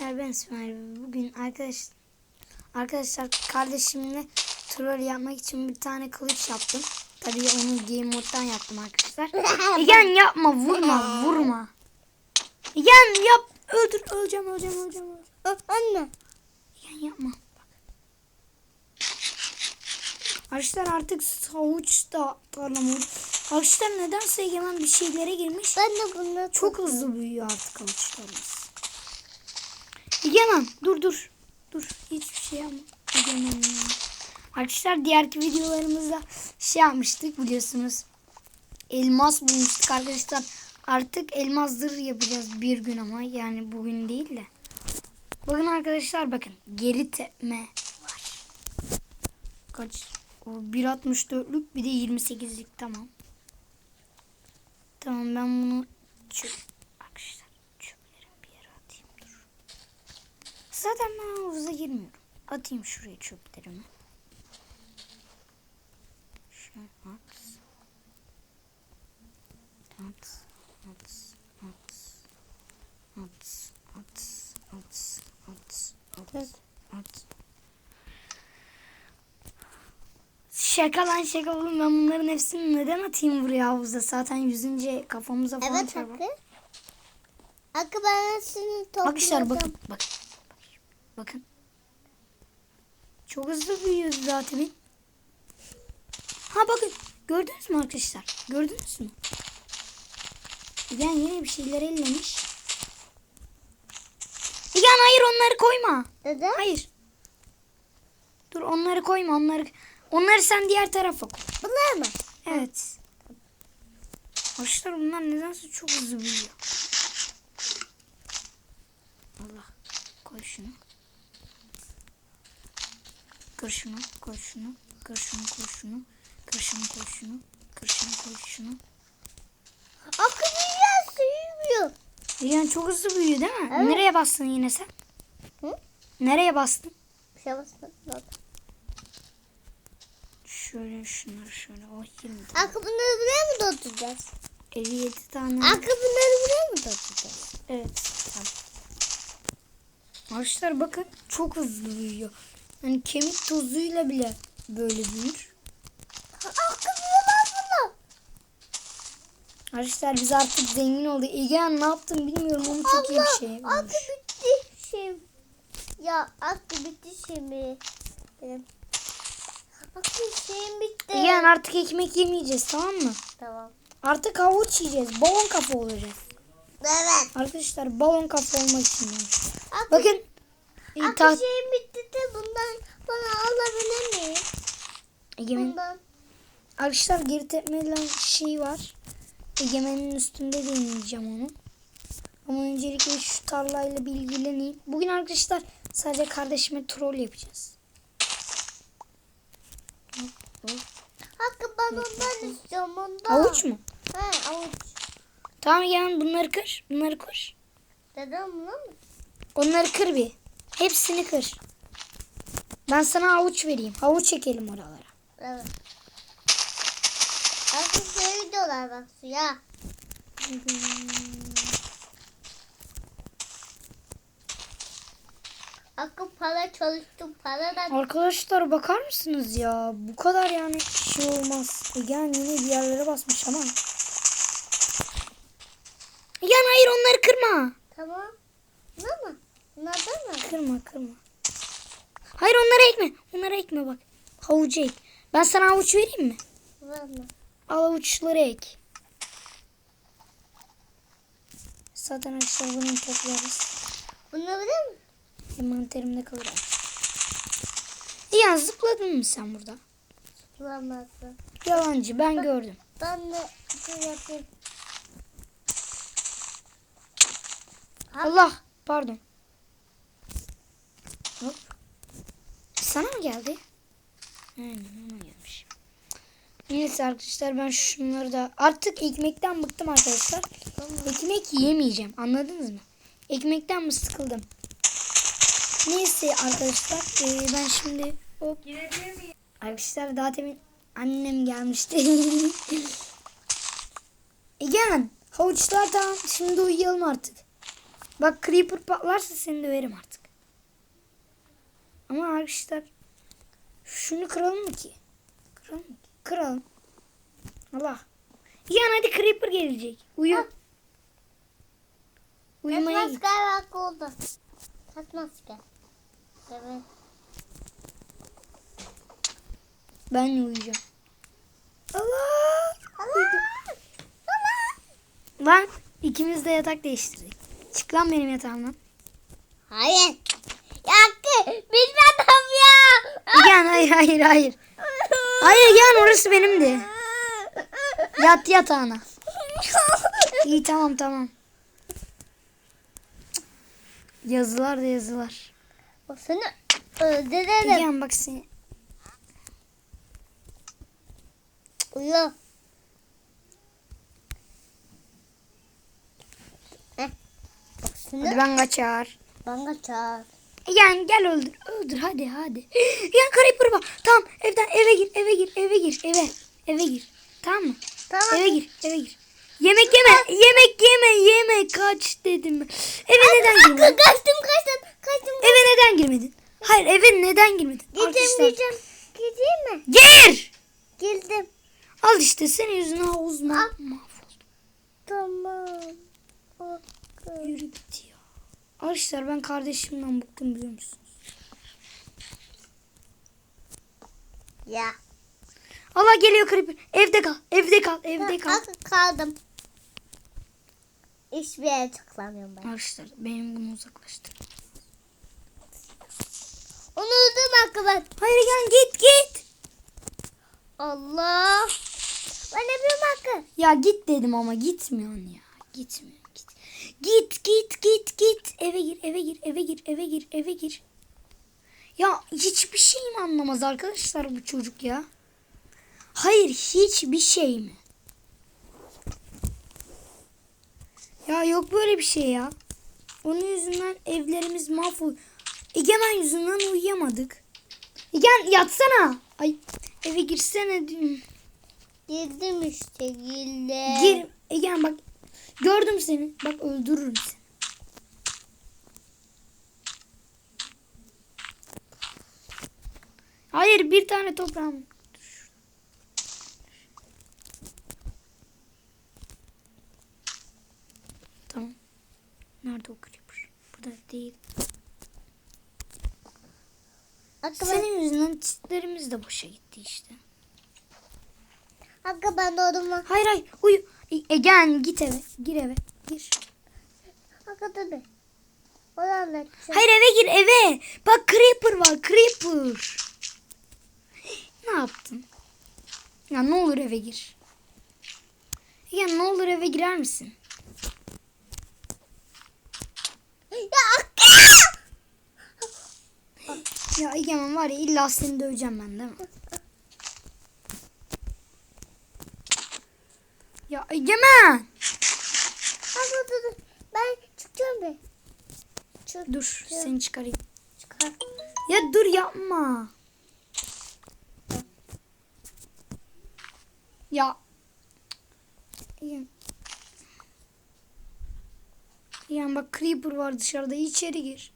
Arkadaşlar ben İsmail. Bugün arkadaş arkadaşlar kardeşimle troll yapmak için bir tane kılıç yaptım. Tabii onu game moddan yaptım arkadaşlar. Egen yapma vurma vurma. Egen yap öldür öleceğim öleceğim öleceğim. öleceğim. Anne. Egen yapma. Arkadaşlar artık savuç da tarlamadı. Arkadaşlar nedense Egemen bir şeylere girmiş. Ben de bunu Çok hızlı büyüyor artık avuçlarımız. Egemen dur dur. Dur hiçbir şey yapma. Egemen ya. Arkadaşlar diğerki videolarımızda şey yapmıştık biliyorsunuz. Elmas bulmuştuk arkadaşlar. Artık elmas yapacağız bir gün ama yani bugün değil de. Bakın arkadaşlar bakın geri tepme var. Kaç? O 1.64'lük bir de 28'lik tamam. Tamam ben bunu çöp arkadaşlar çöplerin bir yere atayım dur. Zaten ben havuza girmiyorum. Atayım şuraya çöplerimi. Şöyle at. At. At. At. At. At. At. At. At. At. Şaka lan şaka oğlum ben bunların hepsini neden atayım buraya havuza zaten yüzünce kafamıza falan Evet çarpar. Hakkı. Hakkı ben seni topladım. Arkadaşlar bakın bakın. Bakın. Çok hızlı büyüyor zaten. Ha bakın. Gördünüz mü arkadaşlar? Gördünüz mü? İgen yine bir şeyler ellemiş. İgen hayır onları koyma. Neden? Hayır. Dur onları koyma onları. Onları sen diğer tarafa koy. Bunlar mı? Evet. Arkadaşlar bunlar nedense çok hızlı büyüyor. Allah. Koy şunu. Kır şunu, koy şunu, kır şunu, koy şunu, kır şunu, koy şunu, kır şunu, koy şunu. Hakkı dünya büyümüyor. Yani çok hızlı büyüyor değil mi? Evet. Nereye bastın yine sen? Hı? Nereye bastın? Bir şey basmadım. Şöyle şunları şöyle. Oh 20 tane. Hakkı bunları buraya mı dolduracağız? 57 tane. Hakkı bunları buraya mı dolduracağız? Evet. Tamam. Arkadaşlar bakın çok hızlı büyüyor. Hani kemik tozuyla bile böyle büyür. Arkadaşlar biz artık zengin olduk. Egehan ne yaptım bilmiyorum ama çok iyi bir şey olmuş. bitti şey. Ya Hakkı bitti şimdi. Benim. Hakkı şeyim bitti. Egehan artık ekmek yemeyeceğiz tamam mı? Tamam. Artık havuç yiyeceğiz. Balon kafa olacağız. Evet. Arkadaşlar balon kafa olmak için. Hakkı, Bakın. E, ta- şeyim bitti de bundan bana alabilir miyim? Egemen. Bundan. Arkadaşlar geri tepmeden şey var. Egemen'in üstünde deneyeceğim onu. Ama öncelikle şu tarlayla bir ilgileneyim. Bugün arkadaşlar sadece kardeşime troll yapacağız. Hakkı ben ondan istiyorum ondan. Havuç mu? He avuç. Tamam Egemen bunları kır. Bunları kır. Dedem bunu mu? Onları kır bir. Hepsini kır. Ben sana havuç vereyim. Havuç çekelim oralara. Evet. Hakkı seviyorlar bak suya. Hakkı para çalıştım para da Arkadaşlar bakar mısınız ya? Bu kadar yani şey olmaz. Egen yine bir yerlere basmış ama. Egen hayır onları kırma. tamam. Ne mı? Kırma kırma. Hayır onları ekme. Onları ekme bak. Havucu ek. Ben sana havuç vereyim mi? Var mı? Al havuçları ek. Zaten arkadaşlar bunu toplarız. Bunu biliyor musun? Envanterimde kalır. Ya zıpladın mı sen burada? Bulamazsın. Yalancı ben gördüm. Ben de şey yapayım. Allah pardon. Hop. Sana mı geldi? Aynen ona gelmiş. Neyse arkadaşlar ben şunları da artık ekmekten bıktım arkadaşlar. Ekmek yiyemeyeceğim anladınız mı? Ekmekten mi sıkıldım? Neyse arkadaşlar eee, ben şimdi hop. Arkadaşlar daha demin annem gelmişti. Egemen havuçlar tamam şimdi uyuyalım artık. Bak creeper patlarsa seni döverim artık. Ama arkadaşlar şunu kıralım mı ki? Kıralım mı ki? Kıralım. Allah. Yani hadi creeper gelecek. Uyu. Ha. Uyumaya Tas git. maske oldu. Tas maske. Evet. Ben uyuyacağım. Allah. Allah. Lan ikimiz de yatak değiştirdik. Çık lan benim yatağımdan. Hayır. Bilmem ya. Gel hayır hayır hayır. Hayır gel orası benimdi. Yat yatağına. İyi tamam tamam. Yazılar da yazılar. O seni öldürelim. Gel bak seni. Uyu. Hadi ben kaçar. bana çağır. Yani gel öldür. Öldür hadi hadi. Yani creeper var. Tamam evden eve gir eve gir eve gir eve. Eve gir. Tamam mı? Tamam. Eve gir eve gir. Yemek yeme yemek yeme yeme kaç dedim. Eve neden girmedin? Kaçtım kaçtım kaçtım. Eve neden girmedin? Hayır eve neden girmedin? Gideceğim Arkadaşlar, gideceğim. Gideyim mi? Gir! Girdim. Al işte senin yüzünden havuz ma- Al. mahvoldu. Tamam. Yürü git. Arkadaşlar ben kardeşimden bıktım biliyor musunuz? Ya. Allah geliyor creeper. Evde kal. Evde kal. Evde kal. Bak kaldım. Hiçbir yere tıklamıyorum ben. Arkadaşlar benim bunu uzaklaştır. Onu öldüm hakkı Hayır gel git git. Allah. Ben yapıyorum hakkı. Ya git dedim ama gitmiyorsun ya. Gitmiyor git. Git git git. Eve gir eve gir eve gir eve gir eve gir. Ya hiçbir şey mi anlamaz arkadaşlar bu çocuk ya? Hayır hiçbir şey mi? Ya yok böyle bir şey ya. Onun yüzünden evlerimiz mahvol. Egemen yüzünden uyuyamadık. Egen yatsana. Ay eve girsene. Girdim işte girdim. Gir. Egen bak. Gördüm seni. Bak öldürürüm seni. Hayır bir tane toprağım. Tamam. Nerede o creeper? Burada değil. Hakkı ben, Senin yüzünden çitlerimiz de boşa gitti işte. hakkı ben doğdum? Hayır hayır uyu. E- Egen git eve. Gir eve. Gir. Onu anlatacağım. Hayır eve gir eve. Bak creeper var creeper. Ne yaptın? Ya ne olur eve gir. Ya ne olur eve girer misin? Ya Egemen var ya illa seni döveceğim ben değil mi? Egemen. Hakkı dur dur. Ben çıkacağım bir. Çık. Dur seni çıkarayım. Çıkar. Ya dur yapma. Ya. Egemen. Egemen bak creeper var dışarıda içeri gir.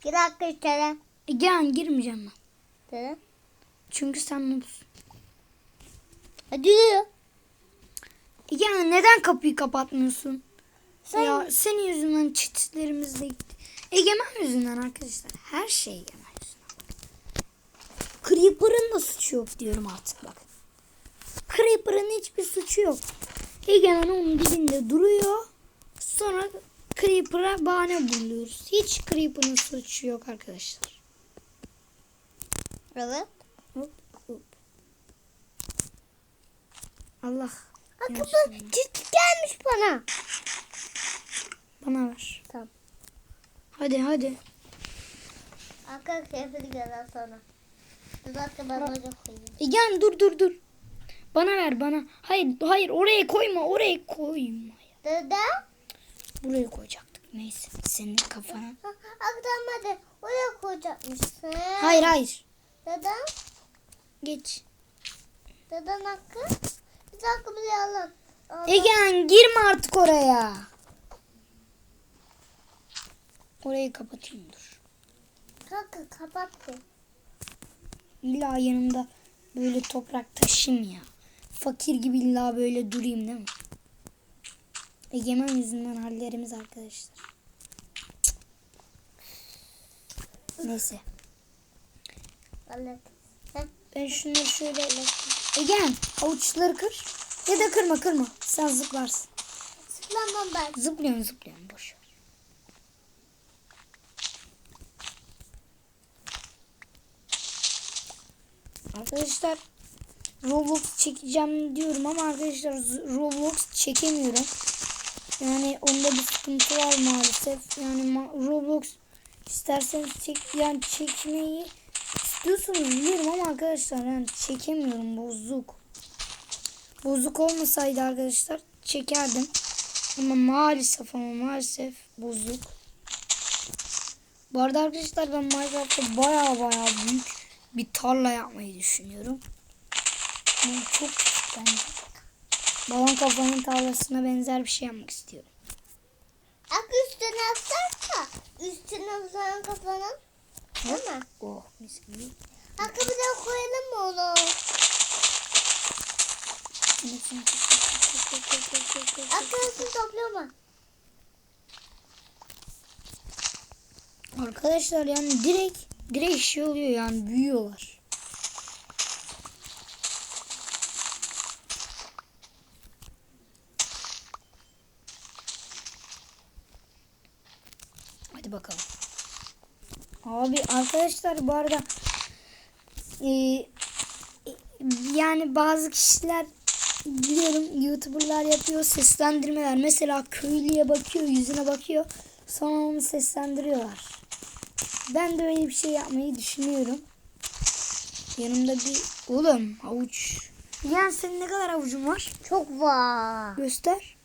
Gir Hakkı içeri. Egemen girmeyeceğim ben. Dedi. Çünkü sen noobsun. Hadi yürü. Egemen neden kapıyı kapatmıyorsun? Sen Ya senin yüzünden çitlerimiz de gitti. Egemen yüzünden arkadaşlar. Her şey Egemen yüzünden. Creeper'ın da suçu yok diyorum artık bak. Creeper'ın hiçbir suçu yok. Egemen onun dibinde duruyor. Sonra Creeper'a bahane buluyoruz. Hiç Creeper'ın suçu yok arkadaşlar. Evet. Hop, hop. Allah. Bu çift gelmiş bana. Bana ver. Tamam. Hadi hadi. Hakkı keyfini gelen sonra. Dur Hakkı ben böyle koyayım. Egen dur dur dur. Bana ver bana. Hayır hayır oraya koyma oraya koyma. Dede. Buraya koyacaktık. Neyse senin kafana. Hadi. Oraya koyacakmışsın. Hayır hayır. Dede. Geç. Deden Hakkı. Hakkı bizi alalım. Allah. Egen girme artık oraya. Orayı kapatayım dur. Kanka kapattı. İlla yanımda böyle toprak taşıyayım ya. Fakir gibi illa böyle durayım değil mi? Egemen yüzünden hallerimiz arkadaşlar. Neyse. Ben şunları şöyle... Egen avuçları kır. Ya da kırma kırma. Sen zıplarsın. Zıplamam ben. Zıplıyorum zıplıyorum boş ver. Arkadaşlar Roblox çekeceğim diyorum ama arkadaşlar Roblox çekemiyorum. Yani onda bir sıkıntı var maalesef. Yani Roblox isterseniz çek yani çekmeyi istiyorsunuz biliyorum ama arkadaşlar yani çekemiyorum bozuk. Bozuk olmasaydı arkadaşlar çekerdim. Ama maalesef ama maalesef bozuk. Bu arada arkadaşlar ben Minecraft'ta baya baya büyük bir tarla yapmayı düşünüyorum. Ama çok küçük bence. Balon kafanın tarlasına benzer bir şey yapmak istiyorum. Ak üstüne atsana. Üstüne uzanan kafanın. Değil mi? Oh mis gibi. Arkamıza koyalım mı onu? Arkamızı toplama. Arkadaşlar yani direkt direkt şey oluyor yani büyüyorlar. Abi arkadaşlar bu arada e, yani bazı kişiler biliyorum youtuberlar yapıyor seslendirmeler. Mesela köylüye bakıyor yüzüne bakıyor sonra onu seslendiriyorlar. Ben de öyle bir şey yapmayı düşünüyorum. Yanımda bir oğlum havuç. Yani senin ne kadar avucun var? Çok var. Göster.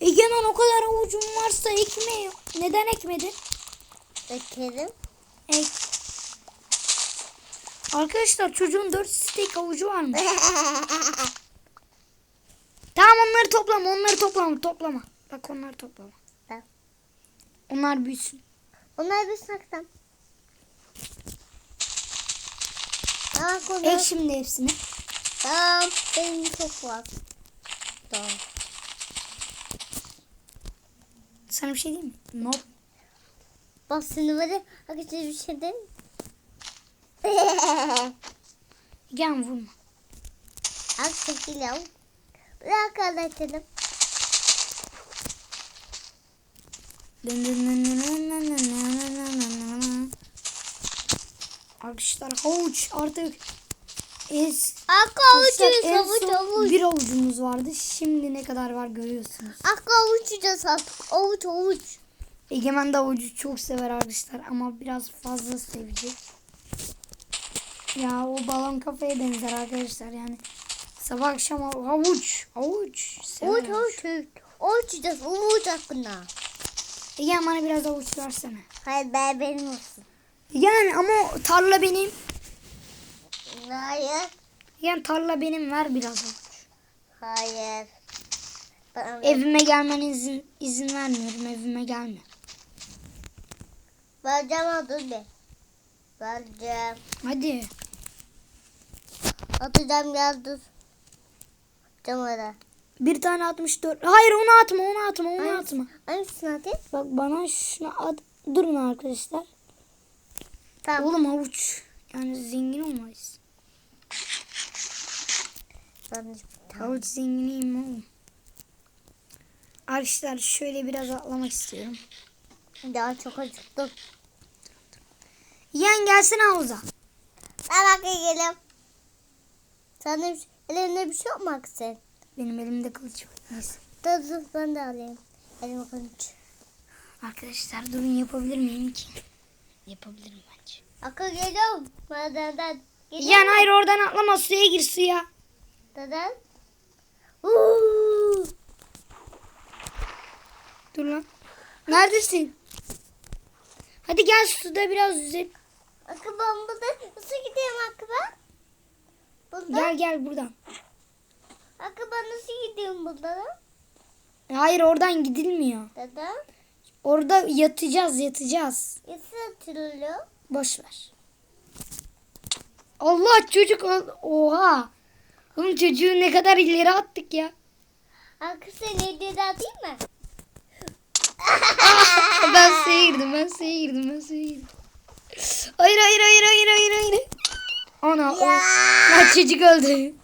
Egemen o kadar avucun varsa ekme. Neden ekmedin? Ekelim. Ek. Arkadaşlar çocuğun 4 steak avucu varmış. Tamam onları toplama onları toplama toplama. Bak onları toplama. Tamam. Onlar büyüsün. Onlar saksam. Tamam Ek şimdi hepsini. Tamam. Benim çok var. Tamam. Sana bir şey diyeyim mi? Nope. Bastığını varım. Arkadaşlar bir şey de. Gel vurma. Al çekil al. Bırak anlatalım. Arkadaşlar havuç artık es, Akka havuç havuç havuç. Bir havucumuz vardı. Şimdi ne kadar var görüyorsunuz. Akka havuç yiyeceğiz artık. Havuç havuç. Egemen de havucu çok sever arkadaşlar ama biraz fazla sevecek. Ya o balon kafaya benzer arkadaşlar yani. Sabah akşam hav- havuç, havuç. sever Avuç avuç avuç. Avuçacağız avuç hakkında. Egemen bana biraz havuç versene. Hayır ben benim olsun. Yani ama tarla benim. Hayır. Yani tarla benim ver biraz havuç. Hayır. Ver. Evime gelmene izin, izin vermiyorum. Evime gelme. Vereceğim dur bir. Vereceğim. Hadi. Atacağım gel dur. Atacağım oraya. Bir tane 64. Hayır onu atma onu atma onu Hangisi- atma. Hangisini atayım? Bak bana şunu at. Durun arkadaşlar. Tamam. Oğlum havuç. Yani zengin olmayız. De- Havuç zenginiyim oğlum. Arkadaşlar şöyle biraz atlamak istiyorum. Daha çok acıktım. Yeğen gelsene havuza. Ben bakayım. Sana bir, elinde bir şey yok mu Aksel? Benim elimde kılıç var. Neyse. Dur dur ben de alayım. Elime kılıç. Arkadaşlar durun yapabilir miyim ki? Yapabilirim bence. Akıl geliyorum. Madenden. Yani hayır oradan atlama suya gir suya. Neden? Dur lan. Neredesin? Hadi gel suda biraz yüzelim. Akıl ben burada nasıl gideyim Akıl ben? Burada. Gel gel buradan. Hakkı ben nasıl gidiyorum buradan? Hayır oradan gidilmiyor. Neden? Orada yatacağız yatacağız. Nasıl atılıyor? Boş ver. Allah çocuk oha. Oğlum çocuğu ne kadar ileri attık ya. Hakkı sen hediyede atayım mı? ben suya girdim ben suya girdim ben suya girdim. Hayır hayır hayır hayır hayır hayır. Ana o. Lan çocuk öldü.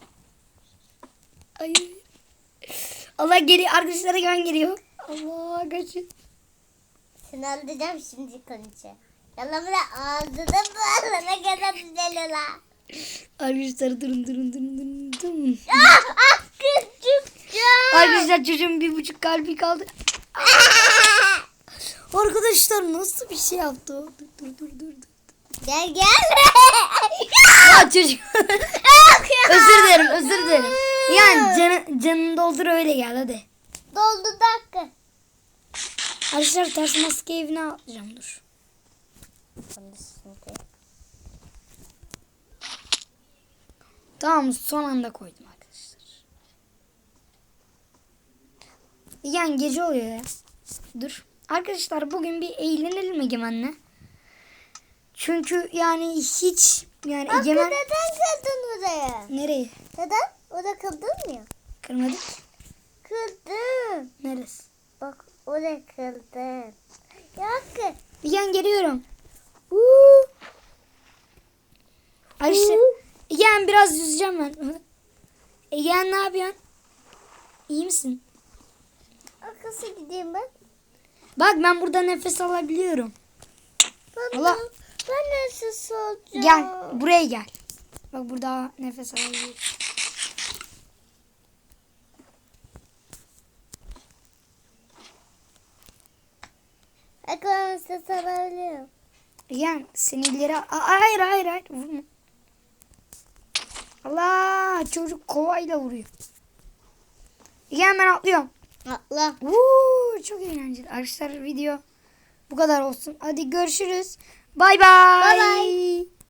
Hayır. Allah geliyor arkadaşlara güven geliyor. Allah kaçın. Seni alacağım şimdi konuşa. Yalan bile ağzını bağlana kadar güzel ola. Arkadaşlar durun durun durun durun. durun. Ah! Hakkı çıktı. Arkadaşlar çocuğun bir buçuk kalbi kaldı. Arkadaşlar nasıl bir şey yaptı? Dur dur dur dur. dur. Gel gel. Ya çocuk. özür dilerim özür dilerim. Yani canı, canını doldur öyle gel hadi. Doldu dakika. Arkadaşlar ters maske evine atlayacağım dur. Tamam son anda koydum arkadaşlar. Yani gece oluyor ya. Dur. Arkadaşlar bugün bir eğlenelim Egemen'le. Çünkü yani hiç yani Hakkı Egemen... neden kırdın oraya? Nereye? Neden? Orada kırdın mı? Kırmadık. Kırdın. Neresi? Bak oraya kırdın. Ya Hakkı. Egen geliyorum. Uuu. Arkadaşlar Egen biraz yüzeceğim ben. Egen ne yapıyorsun? İyi misin? Arkası gideyim ben. Bak ben burada nefes alabiliyorum. Ben, Allah. ben nasıl olacağım? Gel buraya gel. Bak burada nefes alabiliyorum. Nasıl sarabiliyorum. Egen seni ileri Aa, hayır hayır hayır vurma. Allah çocuk kovayla vuruyor. Egen ben atlıyorum. Atla. Uuu çok eğlenceli. Arkadaşlar video bu kadar olsun. Hadi görüşürüz. Bay bay. Bay bay.